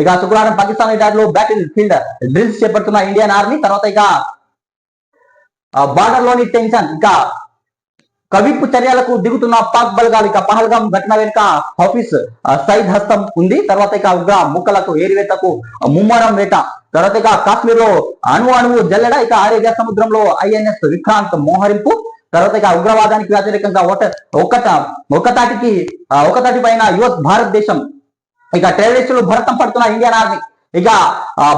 ఇక శుక్రవారం పాకిస్తాన్ దాడిలో బ్యాటిల్ ఫీల్డర్ డ్రిల్స్ చేపడుతున్న ఇండియన్ ఆర్మీ తర్వాత ఇక బార్డర్లోని టెన్షన్ ఇంకా కవిప్పు చర్యలకు దిగుతున్న పాక్ బలగాలు ఇక పహల్గాం ఘటన వెనుక ఆఫీస్ సైద్ హస్తం ఉంది. తర్వాత ఇక ఉగ్ర ముక్కలకు ఏరివేతకు ముమ్మరం వేట. తర్వాత ఇక కాశ్మీర్లో అణువు అణువు జల్లెడ ఇక ఆరేబియా సముద్రంలో ఐఎన్ఎస్ విక్రాంత్ మోహరింపు. తర్వాత ఇక ఉగ్రవాదానికి వ్యతిరేకంగా ఒకటి ఒకట ఒకతాటికి ఒకతాటి పైన యువత్ భారతదేశం ఇక టెర్రరిస్టులు భరతం పడుతున్న ఇండియన్ ఆర్మీ. ఇక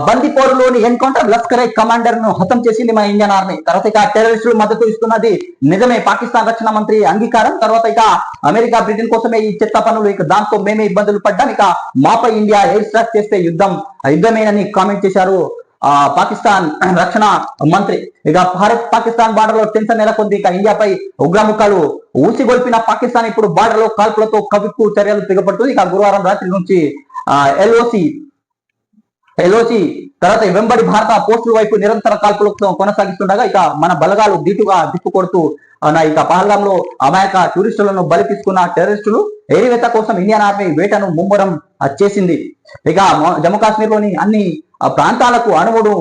బందిపోరులోని ఎన్కౌంటర్ లష్కరే కమాండర్ను హతం చేసింది మన ఇండియన్ ఆర్మీ. తర్వాత ఇక టెర్రరిస్టులు మద్దతు ఇస్తున్నది నిజమే. పాకిస్తాన్ రక్షణ మంత్రి అంగీకారం. తర్వాత ఇక అమెరికా బ్రిటన్ కోసమే ఈ చెత్త పనులు. ఇక దాంతో మేమే ఇబ్బందులు పడ్డాం. ఇక మాపై ఇండియా ఎయిర్ స్ట్రైక్ చేస్తే యుద్ధం యుద్ధమేనని కామెంట్ చేశారు పాకిస్తాన్ రక్షణ మంత్రి. ఇక భారత్ పాకిస్తాన్ బార్డర్లో టెన్షన్ నెలకొంది. ఇక ఇండియాపై ఉగ్రముఖాలు ఊసిగొల్పిన పాకిస్తాన్ ఇప్పుడు బార్డర్లో కాల్పులతో కవిక్కు చర్యలు దిగబడుతుంది ఇక గురువారం రాత్రి నుంచి ఎల్ఓసి ఎల్ఓసి తర్వాత వెంబడి భారత పోస్టుల వైపు నిరంతర కాల్పులతో కొనసాగిస్తుండగా ఇక మన బలగాలు దీటుగా దిప్పుకొడుతూ ఇక పహల్గాంలో అమాయక టూరిస్టులను బలి తీసుకున్న టెర్రరిస్టులు ఏరివేత కోసం ఇండియన్ ఆర్మీ వేటను ముమ్మరం చేసింది. ఇక జమ్మూ కాశ్మీర్లోని అన్ని ప్రాంతాలకు అణువుడు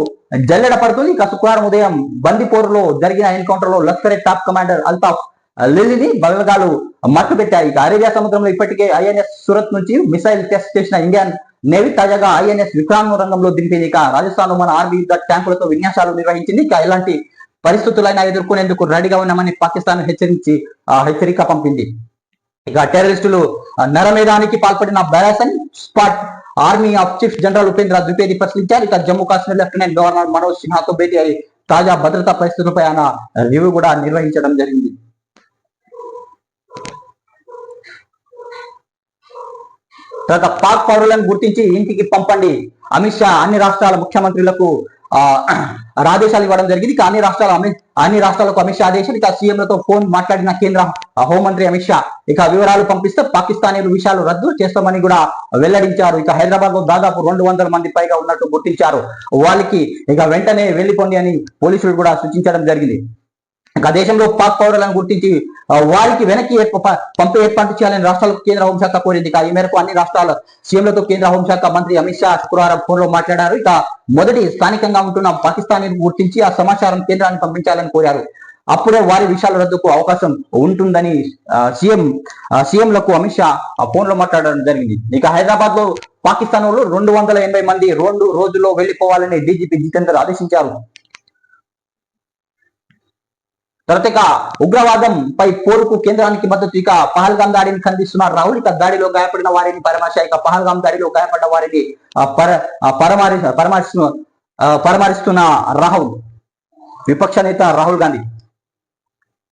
జల్లెడ పడుతుంది. ఇక శుక్రవారం ఉదయం బందిపోరులో జరిగిన ఎన్కౌంటర్లో లష్కర్ టాప్ కమాండర్ అల్తాఫ్ లిలిని బలగాలు మట్టు పెట్టాయి ఇక అరేబియా సముద్రంలో ఇప్పటికే ఐఎన్ఎస్ సూరత్ నుంచి మిసైల్ టెస్ట్ చేసిన ఇండియన్ నేవీ తాజాగా ఐఎన్ఎస్ విక్రాంత్ రంగంలో దింపింది. ఇక రాజస్థాన్ మన ఆర్మీ యుద్ధ ట్యాంకులతో విన్యాసాలు నిర్వహించింది. ఇక ఇలాంటి పరిస్థితులైనా ఎదుర్కొనేందుకు రెడీగా ఉన్నామని పాకిస్తాన్ హెచ్చరించి ఆ, హెచ్చరిక పంపింది. ఇక టెర్రరిస్టులు నరమేధానికి పాల్పడిన Baisaran spot army of chief general Upendra Dwivedi పరిశీలించారు ఇక జమ్మూ కాశ్మీర్ లెఫ్టినెంట్ గవర్నర్ మనోజ్ సిన్హాతో భేటీ అయి తాజా భద్రతా పరిస్థితులపై ఆయన రివ్యూ కూడా నిర్వహించడం జరిగింది. తర్వాత పాక్ పౌరులను గుర్తించి ఇంటికి పంపండి. అమిత్ షా అన్ని రాష్ట్రాల ముఖ్యమంత్రులకు ఆదేశాలు ఇవ్వడం జరిగింది. కానీ రాష్ట్రాల అన్ని రాష్ట్రాలకు అమిత్ షా ఆదేశం ఇక సీఎంలతో ఫోన్ మాట్లాడిన కేంద్ర హోంమంత్రి అమిత్ షా ఇక వివరాలు పంపిస్తే పాకిస్తానీలు విషయాలు రద్దు చేస్తామని కూడా వెల్లడించారు. ఇక హైదరాబాద్లో దాదాపు రెండు వందల మంది పైగా ఉన్నట్టు గుర్తించారు. వాళ్ళకి ఇక వెంటనే వెళ్ళిపోండి అని పోలీసులు కూడా సూచించడం జరిగింది. ఇక దేశంలో పాక్ పౌరులను గుర్తించి వారికి వెనక్కి ఏర్ప- ఏర్పాటు చేయాలని రాష్ట్రాలకు కేంద్ర హోంశాఖ కోరింది. ఈ మేరకు అన్ని రాష్ట్రాల సీఎంలతో కేంద్ర హోంశాఖ మంత్రి అమిత్ షా శుక్రవారం ఫోన్లో మాట్లాడారు. ఇక మొదటి స్థానికంగా ఉంటున్న పాకిస్తాన్ గుర్తించి ఆ సమాచారం కేంద్రాన్ని పంపించాలని కోరారు. అప్పుడే వారి విషయాల రద్దుకు అవకాశం ఉంటుందని సీఎం సీఎంలకు అమిత్ షా ఫోన్లో మాట్లాడడం జరిగింది. ఇక హైదరాబాద్లో పాకిస్తాన్ వాళ్ళు రెండు వందల ఎనభై మంది రెండు రోజుల్లో వెళ్ళిపోవాలని డీజీపీ జితేందర్ ఆదేశించారు. తర్వాత ఇక ఉగ్రవాదం పై పోరుకు కేంద్రానికి మద్దతు ఇక పహల్గాం దాడిని ఖండిస్తున్నారు రాహుల్ ఇక దాడిలో గాయపడిన వారిని పరామర్శ ఇక పహల్గాం దాడిలో గాయపడిన వారిని పర ఆ, పరమారి పరామర్శిస్తు పరామర్శిస్తున్న రాహుల్ విపక్ష నేత రాహుల్ గాంధీ.